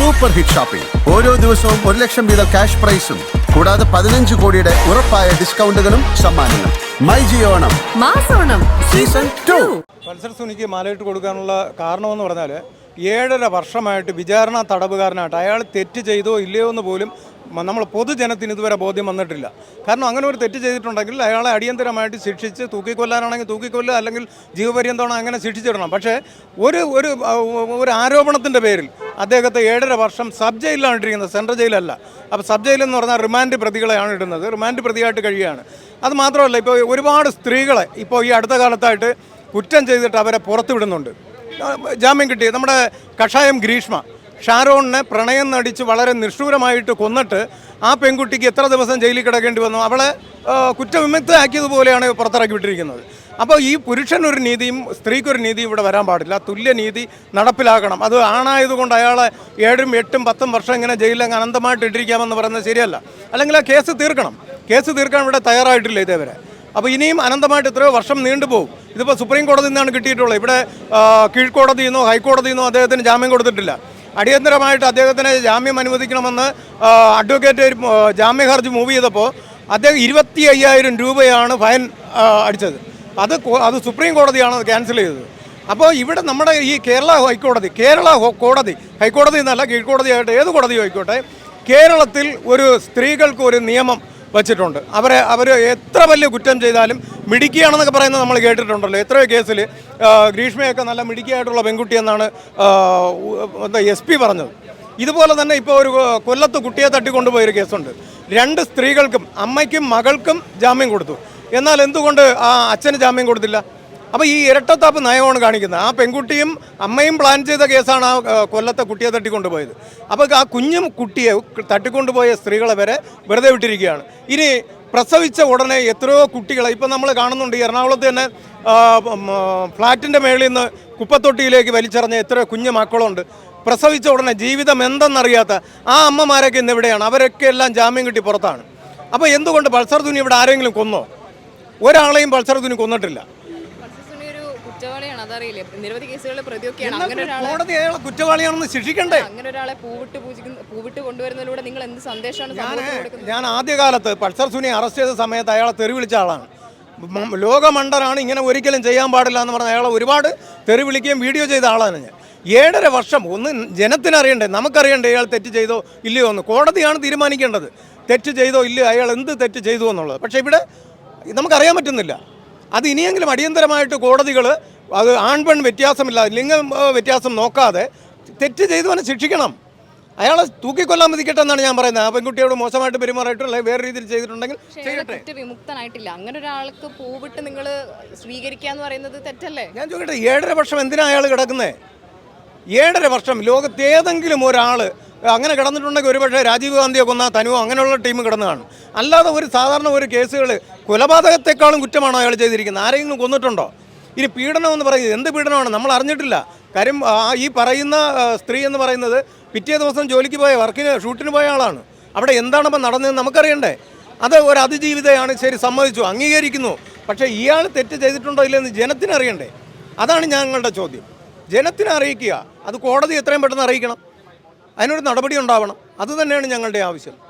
Super hit shopping ഓരോ ദിവസവും ഒരു ലക്ഷം വീതം ക്യാഷ് പ്രൈസും കൂടാതെ പതിനഞ്ച് കോടിയുടെ ഉറപ്പായ ഡിസ്കൗണ്ടുകളും സമ്മാനങ്ങളും. മൈ ജിയോണം മാസോണം സീസൺ ടു. പൾസർ സുനിക്ക് മാലയിട്ട് കൊടുക്കാനുള്ള കാരണമെന്ന് പറഞ്ഞാൽ ഏഴര വർഷമായിട്ട് വിചാരണ തടവുകാരനായിട്ട് അയാൾ തെറ്റ് ചെയ്തോ ഇല്ലയോ എന്ന് പോലും നമ്മൾ പൊതുജനത്തിന് ഇതുവരെ ബോധ്യം വന്നിട്ടില്ല. കാരണം അങ്ങനെ ഒരു തെറ്റ് ചെയ്തിട്ടുണ്ടെങ്കിൽ അയാളെ അടിയന്തരമായിട്ട് ശിക്ഷിച്ച് തൂക്കിക്കൊല്ലാനാണെങ്കിൽ തൂക്കിക്കൊല്ലുക അല്ലെങ്കിൽ ജീവപര്യന്തമാണ് അങ്ങനെ ശിക്ഷിച്ചിടണം. പക്ഷേ ഒരു ഒരു ഒരു ആരോപണത്തിന്റെ പേരിൽ അദ്ദേഹത്തെ ഏഴര വർഷം സബ് ജയിലിലാണ് ഇട്ടിരിക്കുന്നത് സെൻട്രൽ ജയിലല്ല. അപ്പോൾ സബ് ജയിൽ എന്ന് പറഞ്ഞാൽ റിമാൻഡ് പ്രതികളെയാണ് ഇടുന്നത്. റിമാൻഡ് പ്രതിയായിട്ട് കഴിയുകയാണ്. അത് മാത്രമല്ല ഇപ്പോൾ ഒരുപാട് സ്ത്രീകളെ ഇപ്പോൾ ഈ അടുത്ത കാലത്തായിട്ട് കുറ്റം ചെയ്തിട്ട് അവരെ പുറത്തുവിടുന്നുണ്ട്. ജാമ്യം കിട്ടി നമ്മുടെ കഷായം ഗ്രീഷ്മ. ഷാരോണിനെ പ്രണയം നടിച്ച് വളരെ നിഷ്ഠൂരമായിട്ട് കൊന്നിട്ട് ആ പെൺകുട്ടിക്ക് എത്ര ദിവസം ജയിലിൽ കിടക്കേണ്ടി വന്നു? അവളെ കുറ്റവിമുക്തയാക്കിയതുപോലെയാണ് പുറത്തിറക്കി വിട്ടിരിക്കുന്നത്. അപ്പോൾ ഈ പുരുഷനൊരു നീതിയും സ്ത്രീക്കൊരു നീതിയും ഇവിടെ വരാൻ പാടില്ല. തുല്യനീതി നടപ്പിലാക്കണം. അത് ആണായതുകൊണ്ട് അയാളെ ഏഴും എട്ടും പത്തും വർഷം ഇങ്ങനെ ജയിലിൽ അങ്ങ് അനന്തമായിട്ട് ഇട്ടിരിക്കാമെന്ന് പറയുന്നത് ശരിയല്ല. അല്ലെങ്കിൽ ആ കേസ് തീർക്കണം. കേസ് തീർക്കാൻ ഇവിടെ തയ്യാറായിട്ടില്ല ഇതേവരെ. അപ്പോൾ ഇനിയും അനന്തമായിട്ട് എത്രയോ വർഷം നീണ്ടുപോകും ഇതിപ്പോൾ സുപ്രീം കോടതിയിൽ നിന്നാണ് കിട്ടിയിട്ടുള്ളത്. ഇവിടെ കീഴ്ക്കോടതിയിൽ നിന്നോ ഹൈക്കോടതിയിൽ നിന്നോ അദ്ദേഹത്തിന് ജാമ്യം കൊടുത്തിട്ടില്ല. അടിയന്തരമായിട്ട് അദ്ദേഹത്തിന് ജാമ്യം അനുവദിക്കണമെന്ന് അഡ്വക്കേറ്റ് ജാമ്യ ഹർജി മൂവ് ചെയ്തപ്പോൾ അദ്ദേഹം ഇരുപത്തി അയ്യായിരം രൂപയാണ് ഫൈൻ അടിച്ചത്. അത് അത് സുപ്രീം കോടതിയാണ് അത് ക്യാൻസൽ ചെയ്തത്. അപ്പോൾ ഇവിടെ നമ്മുടെ ഈ കേരള ഹൈക്കോടതി കേരള കോടതി ഹൈക്കോടതി എന്നല്ല കീഴ്ക്കോടതിയായിട്ട് ഏത് കോടതിയും ആയിക്കോട്ടെ കേരളത്തിൽ ഒരു സ്ത്രീകൾക്ക് ഒരു നിയമം വച്ചിട്ടുണ്ട്. അവരെ അവർ എത്ര വലിയ കുറ്റം ചെയ്താലും മിടുക്കിയാണെന്നൊക്കെ പറയുന്നത് നമ്മൾ കേട്ടിട്ടുണ്ടല്ലോ. എത്രയോ കേസിൽ ഗ്രീഷ്മയൊക്കെ നല്ല മിടുക്കിയായിട്ടുള്ള പെൺകുട്ടി എന്നാണ് ആ, ഉ- എന്താ എസ് പി പറഞ്ഞത്. ഇതുപോലെ തന്നെ ഇപ്പോൾ ഒരു കൊല്ലത്ത് കുട്ടിയെ തട്ടിക്കൊണ്ടുപോയൊരു കേസുണ്ട്. രണ്ട് സ്ത്രീകൾക്കും അമ്മയ്ക്കും മകൾക്കും ജാമ്യം കൊടുത്തു. എന്നാൽ എന്തുകൊണ്ട് ആ അച്ഛന് ജാമ്യം കൊടുത്തില്ല? അപ്പോൾ ഈ ഇരട്ടത്താപ്പ് നയമാണ് കാണിക്കുന്നത്. ആ പെൺകുട്ടിയും അമ്മയും പ്ലാൻ ചെയ്ത കേസാണ് ആ കൊല്ലത്തെ കുട്ടിയെ തട്ടിക്കൊണ്ടുപോയത്. അപ്പോൾ ആ കുഞ്ഞും കുട്ടിയെ തട്ടിക്കൊണ്ടുപോയ സ്ത്രീകളെ വരെ വെറുതെ വിട്ടിരിക്കുകയാണ്. ഇനി പ്രസവിച്ച ഉടനെ എത്രയോ കുട്ടികളെ ഇപ്പം നമ്മൾ കാണുന്നുണ്ട് എറണാകുളത്ത് തന്നെ ഫ്ലാറ്റിന്റെ മേളിൽ നിന്ന് കുപ്പത്തൊട്ടിയിലേക്ക് വലിച്ചെറിഞ്ഞ എത്രയോ കുഞ്ഞു മക്കളുണ്ട്. പ്രസവിച്ച ഉടനെ ജീവിതം എന്തെന്നറിയാത്ത ആ അമ്മമാരൊക്കെ ഇന്ന് എവിടെയാണ് അവരൊക്കെ എല്ലാം ജാമ്യം കിട്ടി പുറത്താണ്. അപ്പോൾ എന്തുകൊണ്ട് പൾസർ തുനി ഇവിടെ ആരെങ്കിലും കൊന്നോ? ഒരാളെയും പൾസർ തുനി കൊന്നിട്ടില്ല. കുറ്റവാളിയാണ് അതറിയില്ലേ? നിരവധി കേസുകളിൽ പ്രതിയൊക്കെയാണ്. അങ്ങനെ ഒരാളെ കോടതി അയാളെ കുറ്റവാളിയാണെന്ന് ശിക്ഷിക്കണ്ടേ? അങ്ങനെ ഒരാളെ പൂവിട്ട് പൂജിക്കുന്ന പൂവിട്ട് കൊണ്ടുവരുന്നതിലൂടെ നിങ്ങൾ എന്ത് സന്ദേശമാണ് ഞാൻ സമൂഹത്തിന് കൊടുക്കുന്നത്? ഞാൻ ആദ്യകാലത്ത് പൾസർ സുനി അറസ്റ്റ് ചെയ്ത സമയത്ത് അയാളെ തെറി വിളിച്ച ആളാണ്. മ- ലോകമണ്ടനാണ് ഇങ്ങനെ ഒരിക്കലും ചെയ്യാൻ പാടില്ല എന്ന് പറഞ്ഞ അയാളെ ഒരുപാട് തെറി വിളിക്കുകയും വീഡിയോ ചെയ്ത ആളാണ് ഞാൻ. ഏഴര വർഷം ഒന്ന് ജനത്തിനറിയണ്ടേ? നമുക്കറിയണ്ടേ അയാൾ തെറ്റ് ചെയ്തോ ഇല്ലയോ എന്ന്? കോടതിയാണ് തീരുമാനിക്കേണ്ടത്. തെറ്റ് ചെയ്തോ ഇല്ലയോ? അയാൾ എന്ത് തെറ്റ് ചെയ്തു എന്നുള്ളത്? പക്ഷേ ഇവിടെ നമുക്കറിയാൻ പറ്റുന്നില്ല. അത് ഇനിയെങ്കിലും അടിയന്തരമായിട്ട് കോടതികൾ അത് ആൺപെൺ വ്യത്യാസമില്ല ലിംഗ വ്യത്യാസം നോക്കാതെ തെറ്റ് ചെയ്തവനെ ശിക്ഷിക്കണം. അയാളെ തൂക്കിക്കൊല്ലാൻ മതിക്കട്ടെ എന്നാണ് ഞാൻ പറയുന്നത്. ആ പെൺകുട്ടിയോട് മോശമായിട്ട് പെരുമാറിയിട്ടോ അല്ലെങ്കിൽ വേറെ രീതിയിൽ ചെയ്തിട്ടുണ്ടെങ്കിൽ വിമുക്തനായിട്ടില്ല അയാളെ കുറ്റവിമുക്തനായിട്ടില്ല അങ്ങനെ ഒരാൾക്ക് പൂവിട്ട് നിങ്ങൾ സ്വീകരിക്കുക എന്ന് പറയുന്നത് തെറ്റല്ലേ? ഞാൻ ചോദിക്കട്ടെ ഏഴര വർഷം എന്തിനാ അയാൾ കിടക്കുന്നത് ഏഴര വർഷം ലോകത്തേതെങ്കിലും ഒരാൾ അങ്ങനെ കിടന്നിട്ടുണ്ടെങ്കിൽ ഒരുപക്ഷെ രാജീവ് ഗാന്ധിയെ കൊന്ന തനുവോ അങ്ങനെയുള്ള ടീം കിടന്നു കാണും അല്ലാതെ ഒരു സാധാരണ ഒരു കേസുകൾ കൊലപാതകത്തെക്കാളും കുറ്റമാണോ അയാൾ ചെയ്തിരിക്കുന്നത്? ആരെങ്കിലും കൊന്നിട്ടുണ്ടോ? ഇനി പീഡനം എന്ന് പറയുന്നത് എന്ത് പീഡനമാണ്? നമ്മൾ അറിഞ്ഞിട്ടില്ല. കാര്യം ഈ പറയുന്ന സ്ത്രീ എന്ന് പറയുന്നത് പിറ്റേ ദിവസം ജോലിക്ക് പോയ വർക്കിന് ഷൂട്ടിന് പോയ ആളാണ്. അവിടെ എന്താണിപ്പോൾ നടന്നതെന്ന് നമുക്കറിയണ്ടേ? അത് ഒരു അതിജീവിതയാണ്. ശരി സമ്മതിച്ചു അംഗീകരിക്കുന്നു. പക്ഷേ ഇയാൾ തെറ്റ് ചെയ്തിട്ടുണ്ടോ ഇല്ലെന്ന് ജനത്തിനറിയണ്ടേ അതാണ് ഞങ്ങളുടെ ചോദ്യം. ജനത്തിനെ അറിയിക്കുക. അത് കോടതി എത്രയും പെട്ടെന്ന് അറിയിക്കണം. അതിനൊരു നടപടി ഉണ്ടാവണം. അത് തന്നെയാണ് ഞങ്ങളുടെ ആവശ്യം.